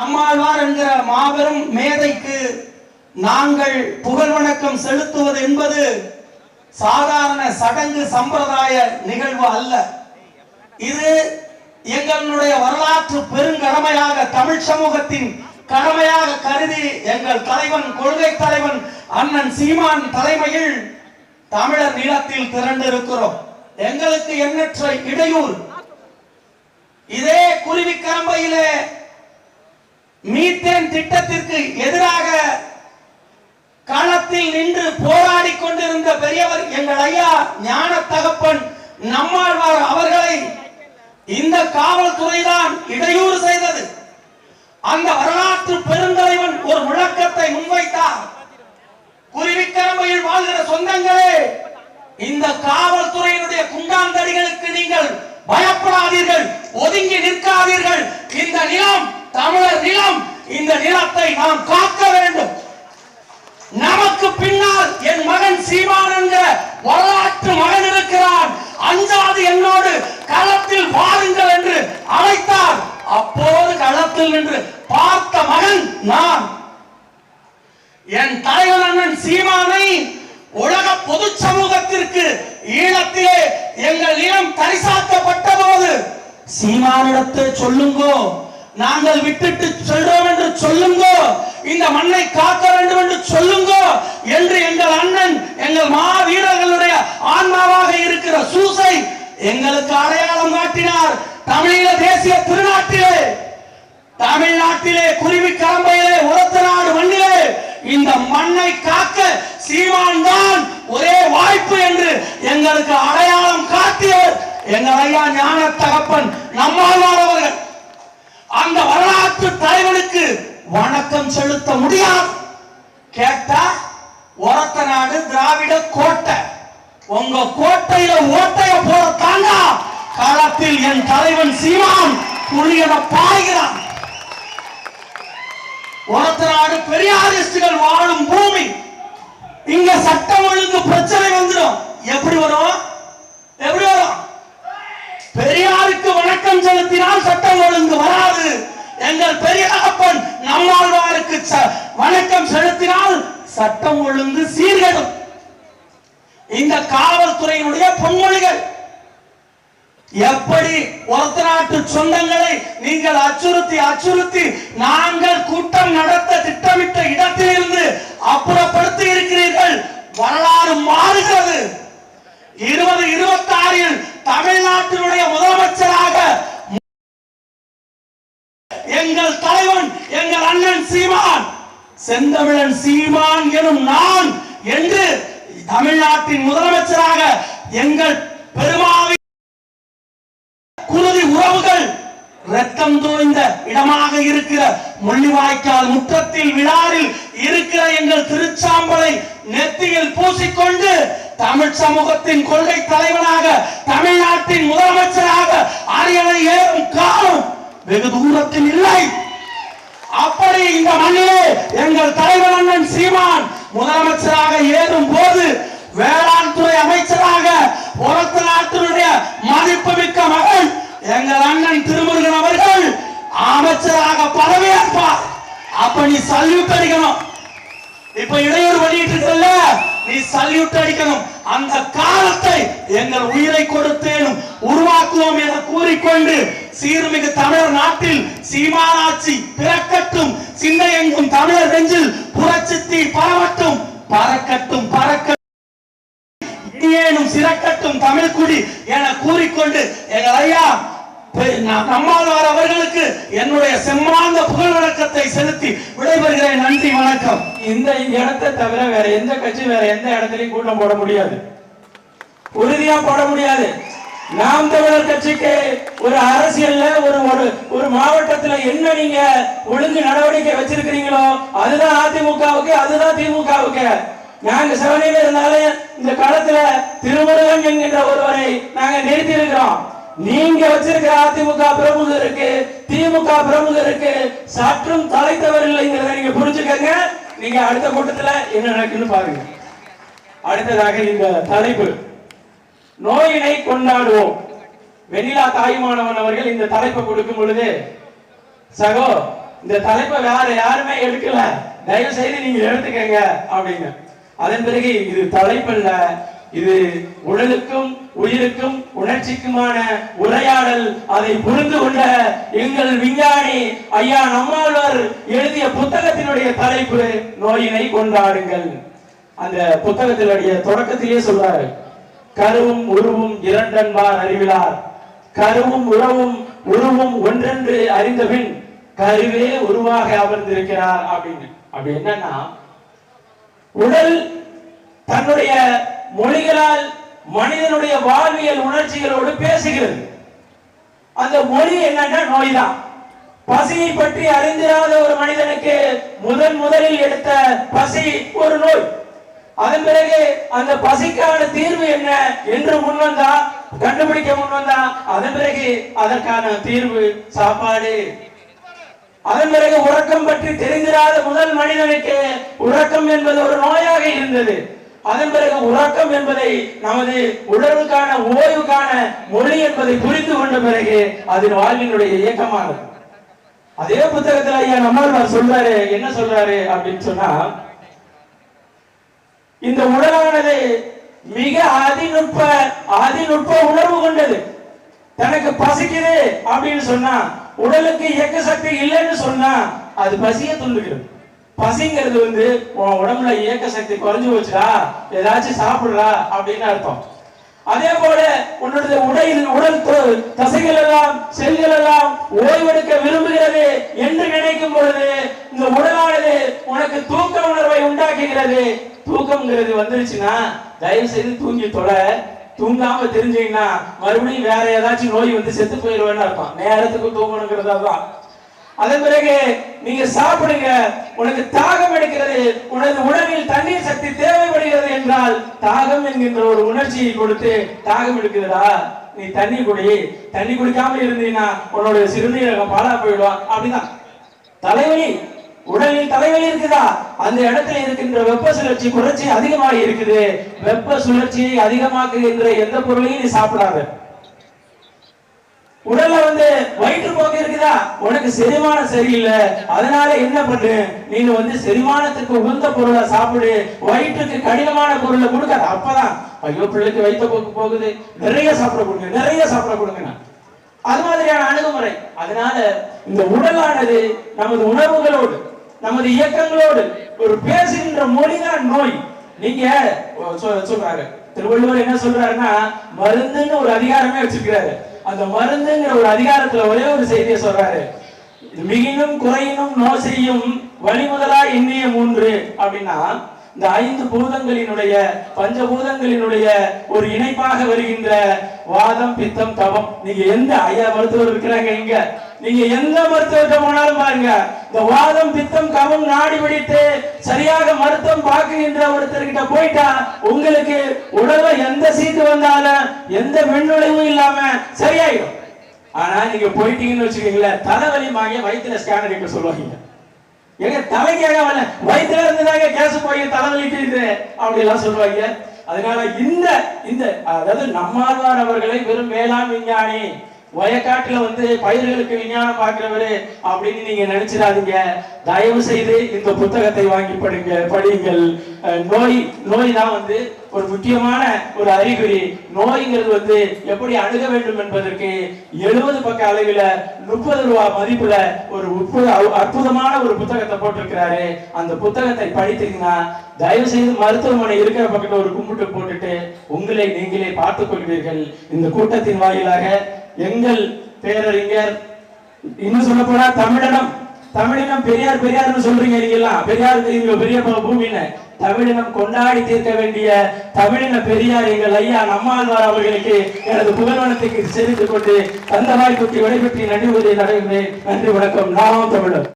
நம்மாழ்வார் என்கிற மாபெரும் மேதைக்கு நாங்கள் புகழ் வணக்கம் செலுத்துவது என்பது சாதாரண சடங்கு சம்பிரதாய நிகழ்வு அல்ல. இது எங்களுடைய வரலாற்று பெருங்கடமையாக தமிழ் சமூகத்தின் கடமையாக கருதி எங்கள் தலைவன் கொள்கை தலைவன் அண்ணன் சீமான் தலைமையில் தமிழர் நிலத்தில் திரண்டிருக்கிறோம். எங்களுக்கு எண்ணற்ற இடையூர் இதே குருவிக்கரம்பையிலே மீத்தேன் திட்டத்திற்கு எதிராக களத்தில் நின்று போராடி கொண்டிருந்த பெரியவர் எங்கள் ஐயா ஞான தகப்பன் நம்மாழ்வார் அவர்களை இந்த காவல்துறைதான் இடையூறு செய்தது. அந்த வரலாற்று பெருந்தலைவன் ஒரு முழக்கத்தை முன்வைத்தார். குருவிக்கரம்பையில் வாழ்கிற சொந்தங்களே இந்த காவல்துறை குண்டாந்தடிகளுக்கு நீங்கள் பயப்படாதீர்கள் ஒதுங்கி நிற்காதீர்கள் இந்த நிலம் தமிழர் நிலம் இந்த நிலத்தை நாம் காக்க வேண்டும் நமக்கு பின்னால் என் மகன் சீமான் என்கிற வரலாற்று மகன் இருக்கிறான் அஞ்சாது என்னோடு களத்தில் வாருங்கள் என்று அழைத்தார் அப்போது களத்தில் நின்று பார்த்த மகன் நான். என் தலைவர் அண்ணன் சீமானை உலக பொது சமூகத்திற்கு ஈழத்திலே எங்கள் இனம் தரிசாக்கப்பட்ட போது சீமானிடத்தை சொல்லுங்கோ நாங்கள் விட்டுட்டு செல்றோம் என்று சொல்லுங்கோ இந்த மண்ணை காக்க வேண்டும் என்று சொல்லுங்கோ என்று எங்கள் அண்ணன் எங்கள் மாவீரர்களுடைய ஆன்மாவாக இருக்கிற சூசை எங்களுக்கு அடையாளம் காட்டினார் தமிழீழ தேசிய திருநாட்டிலே. தமிழ்நாட்டிலே குருவி கலம்பையிலே உரத்த நாடு மண்ணிலே இந்த மண்ணை காக்க சீமான் தான் ஒரே வாய்ப்பு என்று எங்களுக்கு அடையாளம் காட்டியவர் எங்கள் ஐயா ஞான தகப்பன் நம்மாழ்வார் அவர்கள். அந்த வரலாற்று தலைவனுக்கு வணக்கம் செலுத்த முடியாது. கேட்டா உரத்த நாடு திராவிட கோட்டை. உங்க கோட்டையில ஓட்டைய போட தாங்க களத்தில் என் தலைவன் சீமான் புலியன பாய்கிறான். உரத்த பெரியாரிஸ்டுகள் வாழும் பூமி. இங்க சட்டம் ஒழுங்கு பிரச்சனை வந்துடும். எப்படி வரும்? எப்படி வரும்? பெரியாருக்கு வணக்கம் செலுத்தினால் சட்டம் ஒழுங்கு வராது. எங்கள் பெரியாப்பன் நம்மாழ்வாருக்கு ச- வணக்கம் செலுத்தினால் சட்டம் ஒழுங்கு சீர்கெடும். இந்த காவல்துறையினுடைய பொன்மொழிகள் எப்படி ஒருத்த நாட்டு சொந்தங்களை நீங்கள் அச்சுறுத்தி அச்சுறுத்தி நாங்கள் கூட்டம் நடத்த திட்டமிட்ட இடத்திலிருந்து அப்புறப்படுத்தி இருக்கிறீர்கள். வரலாறு மாறுகிறது. இருபது இருபத்தி ஆறில் தமிழ்நாட்டினுடைய முதலமைச்சராக எங்கள் தலைவன் எங்கள் அண்ணன் சீமான் செந்தமிழன் சீமான் எனும் நான் என்று தமிழ்நாட்டின் முதலமைச்சராக எங்கள் பெருமாவி உறவுகள் ரத்தம் தோய்ந்த இடமாக இருக்கிற முள்ளிவாய்க்கால் முற்றத்தில் விழாரில் இருக்கிற எங்கள் திருச்சாம்பலை நெத்தியில் பூசிக்கொண்டு தமிழ் சமூகத்தின் கொள்கை தலைவனாக தமிழ்நாட்டின் முதலமைச்சராக அரியணை ஏறும் காலம் வெகு தூரத்தில் இல்லை. அப்படி இந்த மண்ணிலே எங்கள் தலைவர் அண்ணன் சீமான் முதலமைச்சராக ஏறும் போது வேளாண் துறை அமைச்சராக உரத்த நாட்டினுடைய மதிப்புமிக்க மகன் எங்கள் அண்ணன் திருமுருகன் அவர்கள் அமைச்சராக பதவியேற்பார். அப்ப நீ சல்யூட் அடிக்கணும். இப்ப இடையூறு வெளியிட்டு இருக்கல நீ சல்யூட் அடிக்கணும். அந்த காலத்தை எங்கள் உயிரை கொடுத்தேனும் உருவாக்குவோம் என கூறிக்கொண்டு சீர்மிகு தமிழர் நாட்டில் சீமானாட்சி பிறக்கட்டும் சிந்தை எங்கும் தமிழர் நெஞ்சில் புரட்சித்தி பரவட்டும் பறக்கட்டும் பறக்க இனியேனும் சிறக்கட்டும் தமிழ் குடி என கூறிக்கொண்டு எங்கள் ஐயா நம்மாழ்வார் அவர்களுக்கு என்னுடைய செம்மாந்த புகழ் வணக்கத்தை செலுத்தி விடைபெறுகிறேன். நன்றி வணக்கம். இந்த இடத்தை தவிர வேற எந்த கட்சி வேற எந்த இடத்துலயும் கூட்டம் போட முடியாது. உறுதியா போட முடியாது. நாம் தமிழர் கட்சிக்கு ஒரு அரசியல்ல ஒரு ஒரு ஒரு மாவட்டத்துல என்ன நீங்க ஒழுங்கு நடவடிக்கை வச்சிருக்கிறீங்களோ அதுதான் அதிமுகவுக்கு அதுதான் திமுகவுக்கு. நாங்க செவனையில இருந்தாலும் இந்த களத்துல திருமுருகன் என்கின்ற ஒருவரை நாங்க நிறுத்தி இருக்கிறோம் நீங்க வச்சிருக்கிற அதிமுக பிரமுகருக்கு திமுக பிரமுகருக்கு சற்றும் தலை தவறில்லைங்கிறத நீங்க புரிஞ்சுக்கங்க. நீங்க அடுத்த கூட்டத்துல என்ன நடக்குன்னு பாருங்க. அடுத்ததாக இந்த தலைப்பு. நோயினை கொண்டாடுவோம். வெண்ணிலா தாயுமானவன் அவர்கள் இந்த தலைப்பை கொடுக்கும் பொழுது சகோ இந்த தலைப்பை வேற யாருமே எடுக்கல. தயவு செய்து நீங்க எடுத்துக்கங்க அப்படின்னு. அதன் பிறகு இது தலைப்பல்ல. இது உடலுக்கும் உயிருக்கும் உணர்ச்சிக்குமான உரையாடல். அதை புரிந்து கொண்ட எங்கள் விஞ்ஞானி ஐயா நம்மாழ்வர் எழுதிய புத்தகத்தினுடைய தலைப்பு நோயினை கொண்டாடுங்கள். அந்த புத்தகத்தினுடைய தொடக்கத்திலேயே சொல்றாரு கருவும் உருவும் இரண்டன்பார் அறிவிலார். கருவும் உறவும் உருவும் ஒன்றென்று அறிந்தபின் கருவே உருவாக அமர்ந்திருக்கிறார் அப்படின்னு. அப்படி என்னன்னா உடல் தன்னுடைய மொழிகளால் மனிதனுடைய வாழ்வியல் உணர்ச்சிகளோடு பேசுகிறது. அந்த மொழி என்னன்னா நோய்தான். பசியை பற்றி அறிந்திராத ஒரு மனிதனுக்கு முதன் முதலில் எடுத்த பசி ஒரு நோய். அதன் பிறகு அந்த பசிக்கான தீர்வு என்ன என்று முன்வந்தா கண்டுபிடிக்க முன்வந்தா அதன் பிறகு அதற்கான தீர்வு சாப்பாடு. அதன் பிறகு உறக்கம் பற்றி தெரிந்திராத முதல் மனிதனுக்கு உறக்கம் என்பது ஒரு நோயாக இருந்தது. அதன் பிறகு உறக்கம் என்பதை நமது உடலுக்கான ஓய்வுக்கான மொழி என்பதை புரிந்து கொண்ட பிறகு அது வாழ்வினுடைய இயக்கமானது. அதே புத்தகத்துல ஐயா நம்மாழ்வார் சொல்றாரு என்ன சொல்றாரு அப்படின்னு சொன்னா இந்த உடலானது மிக அதிநுட்ப அதிநுட்ப உணர்வு கொண்டது. தனக்கு பசிக்குது அப்படின்னு சொன்னா உடலுக்கு இயக்க சக்தி இல்லைன்னு சொன்னா அது பசிய துண்டுகிறது. பசிங்கிறது வந்து உன் உடம்புல இயக்க சக்தி குறைஞ்சு போச்சுடா ஏதாச்சும் சாப்பிடுறா அப்படின்னு அர்த்தம். அதே போல உன்னுடைய உடையில் உடல் தசைகள் எல்லாம் செல்கள் எல்லாம் ஓய்வெடுக்க விரும்புகிறது என்று நினைக்கும் பொழுது இந்த உடலானது உனக்கு தூக்க உணர்வை உண்டாக்குகிறது. தூக்கம்ங்கிறது வந்துருச்சுன்னா தயவு செய்து தூங்கி தொலை. தூங்காம தெரிஞ்சீங்கன்னா மறுபடியும் வேற ஏதாச்சும் நோய் வந்து செத்து போயிடுவேன்னு அர்த்தம். நேரத்துக்கு தூங்கணுங்கிறதா தான் அதன் பிறகு நீங்க சாப்பிடுங்க. உனக்கு தாகம் எடுக்கிறது உனது உணவில் தண்ணீர் சக்தி தேவைப்படுகிறது என்றால் தாகம் என்கின்ற ஒரு உணர்ச்சியை கொடுத்து தாகம் எடுக்கிறதா? நீ தண்ணி குடி. தண்ணி குடிக்காம இருந்தீங்கன்னா உன்னோட சிறுநீரகம் பாலா போயிடும். அப்படிதான். தலைவலி. உடலில் தலைவலி இருக்குதா? அந்த இடத்துல இருக்கின்ற வெப்ப சுழற்சி குறைச்சி அதிகமாக இருக்குது. வெப்ப சுழற்சியை அதிகமாக்குகின்ற எந்த பொருளையும் நீ சாப்பிடாத. உடல்ல வந்து வயிற்று இருக்குதா உனக்கு செரிமானம் சரியில்லை. அதனால என்ன பண்ணு? நீங்க வந்து செரிமானத்துக்கு உகந்த பொருளை சாப்பிடு. வயிற்றுக்கு கடினமான பொருளை கொடுக்காது அப்பதான் ஐயோ பிள்ளைக்கு வைத்த போக்கு போகுது. நிறைய சாப்பிட கொடுங்க நிறைய சாப்பிட கொடுங்க அது மாதிரியான அணுகுமுறை. அதனால இந்த உடலானது நமது உணர்வுகளோடு நமது இயக்கங்களோடு ஒரு பேசுகின்ற மொழிதான் நோய். நீங்க சொ- சொல்றாரு. திருவள்ளுவர் என்ன சொல்றாருன்னா மருந்துன்னு ஒரு அதிகாரமே வச்சிருக்கிறாரு. அந்த மருந்துங்கிற ஒரு அதிகாரத்துல ஒரே ஒரு செய்தியை சொல்றாரு. மிகினும் குறையினும் நோ செய்யும் வழிமுதலா எண்ணிய மூன்று அப்படின்னா இந்த ஐந்து பூதங்களினுடைய பஞ்சபூதங்களினுடைய ஒரு இணைப்பாக வருகின்ற வாதம் பித்தம் தவம். நீங்க எந்த ஐயா மருத்துவர் இருக்கிறாங்க இங்க? நீங்க எந்த மருத்துவத்தை போனாலும் பாருங்க. இந்த வாதம் பித்தம் கவம் நாடி பிடித்து சரியாக மருத்துவம் பார்க்குகின்ற ஒருத்தர்கிட்ட போயிட்டா உங்களுக்கு உடல்ல எந்த சீட்டு வந்தாலும் எந்த மின்னுழைவும் இல்லாம சரியாயிடும். ஆனா நீங்க போயிட்டீங்கன்னு வச்சுக்கீங்களேன் தலைவலி வாங்க வயிற்றுல ஸ்கேன் எடுக்க சொல்லுவாங்க. எங்க தலைக்காக வரல வயிற்றுல இருந்துதாங்க கேஸ் போய் தலைவலிக்கு அப்படி எல்லாம் சொல்லுவாங்க. அதனால இந்த இந்த அதாவது நம்மாழ்வார் அவர்களை வெறும் வேளாண் விஞ்ஞானி வயக்காட்டுல வந்து பயிர்களுக்கு விஞ்ஞானம் பார்க்கிறவரு அப்படின்னு நீங்க நினைச்சிடாதீங்க. தயவு செய்து இந்த புத்தகத்தை வாங்கி படிங்க படியுங்கள். நோய் நோய் தான் வந்து ஒரு முக்கியமான ஒரு அறிகுறி. நோய்ங்கிறது வந்து எப்படி அணுக வேண்டும் என்பதற்கு எழுபது பக்க அளவில் முப்பது ரூபா மதிப்புல ஒரு அற்புதமான ஒரு புத்தகத்தை போட்டிருக்கிறாரு. அந்த புத்தகத்தை படித்தீங்கன்னா தயவு செய்து மருத்துவமனை இருக்கிற பக்கத்துல ஒரு கும்பிட்டு போட்டுட்டு உங்களை நீங்களே பார்த்துக் கொள்வீர்கள். இந்த கூட்டத்தின் வாயிலாக எங்கள் பேரறிஞர் இன்னும் சொல்ல போனா தமிழினம். தமிழினம் பெரியார் பெரியார்னு சொல்றீங்க நீங்க எல்லாம் பெரியார் தெரியுங்க பெரிய ப- பூமின்னு. தமிழினம் கொண்டாடி தீர்க்க வேண்டிய தமிழின பெரியார் எங்கள் ஐயா நம்மாழ்வார் அவர்களுக்கு எனது புகழ்வனத்துக்கு செலுத்திக் கொண்டு அந்த வாய்ப்புக்கு விடைபெற்று நன்றி உதவி நடைபெறேன் நன்றி வணக்கம். நாமும் தமிழர்.